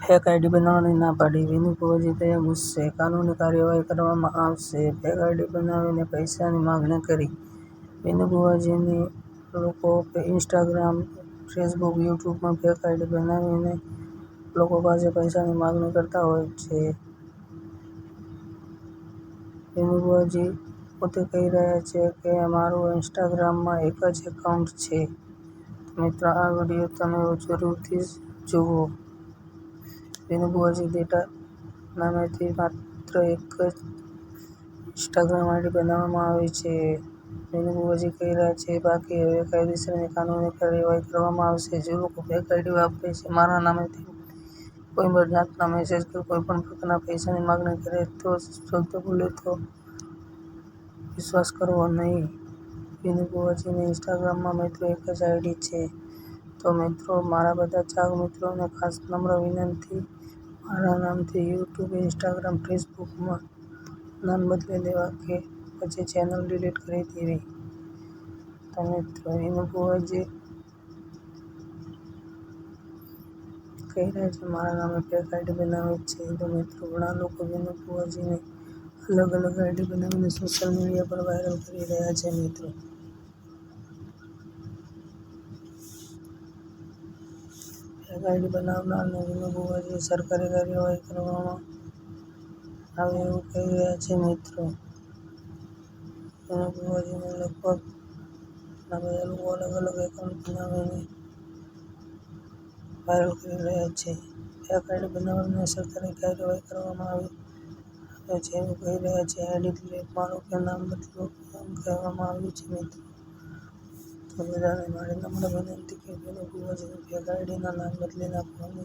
Fake ID બનાવવાની ના પાડી, ભુવાજી થયા ગુસ્સે, કાનૂની કાર્યવાહી કરવામાં આવશે ફેક આઈડી બનાવીને પૈસાની માગણી કરી વિનુભુવાજીની લોકો ઇન્સ્ટાગ્રામ, ફેસબુક, યુટ્યુબમાં ફેક આઈડી બનાવીને લોકો પાસે પૈસાની માગણી કરતા હોય છે. વિનુભુવાજી પોતે કહી રહ્યા છે કે મારું ઇન્સ્ટાગ્રામમાં એક જ એકાઉન્ટ છે. મિત્રો આ વીડિયો તમે જરૂરથી જુઓ. વિનુ ડેટા નામેથી માત્ર એક જ ઇન્સ્ટાગ્રામ આઈડી બનાવવામાં આવી છે. વિનુ કહી રહ્યા છે બાકી હવે કાયદેસરની કાનૂની કાર્યવાહી કરવામાં આવશે. જે લોકો ફેક આઈડી વાપરે છે, મારા નામેથી કોઈ પણ જાતના મેસેજ કે કોઈ પણ પ્રકારના પૈસાની માગણી કરે તો શબ્દ બોલે તો વિશ્વાસ કરવો નહીં વિનુ ઇન્સ્ટાગ્રામમાં મિત્રો એક જ આઈડી છે. તો મિત્રો મારા બધા ચાહક મિત્રોને ખાસ નમ્ર વિનંતી મારા નામથી યુટ્યુબ, ઇન્સ્ટાગ્રામ, ફેસબુકમાં નામ બદલી દેવા કે પછી ચેનલ ડિલીટ કરી દેવી. તો મિત્રો વિનુ જે કહી રહ્યા છે મારા નામે ફેક આઈડી બનાવે છે. તો મિત્રો ઘણા લોકો વિનુ ભૂવાજીને અલગ અલગ આઈડી બનાવીને સોશિયલ મીડિયા પર વાયરલ કરી રહ્યા છે મિત્રો. ફેક આઈડી બનાવનારને વિનુ ભુવાજી સરકારી કાર્યવાહી કરવામાં આવે એવું કહી રહ્યા છે મિત્રો. વિનુ ભુવાજીને લગભગ બધા લોકો અલગ અલગ એકાઉન્ટ બનાવીને વાયરલ કરી રહ્યા છે. ફેક કાર્ડ બનાવનારને સરકારી કાર્યવાહી કરવામાં આવે છે કહી રહ્યા છે. આઈડી મારો કે નામ બદલો, એમ કહેવામાં આવ્યું છે મિત્રો. બધાને મારી નમ્ર વિનંતી કે વિનુ ભુવાજીની ફેક નામ બદલી નાખો અને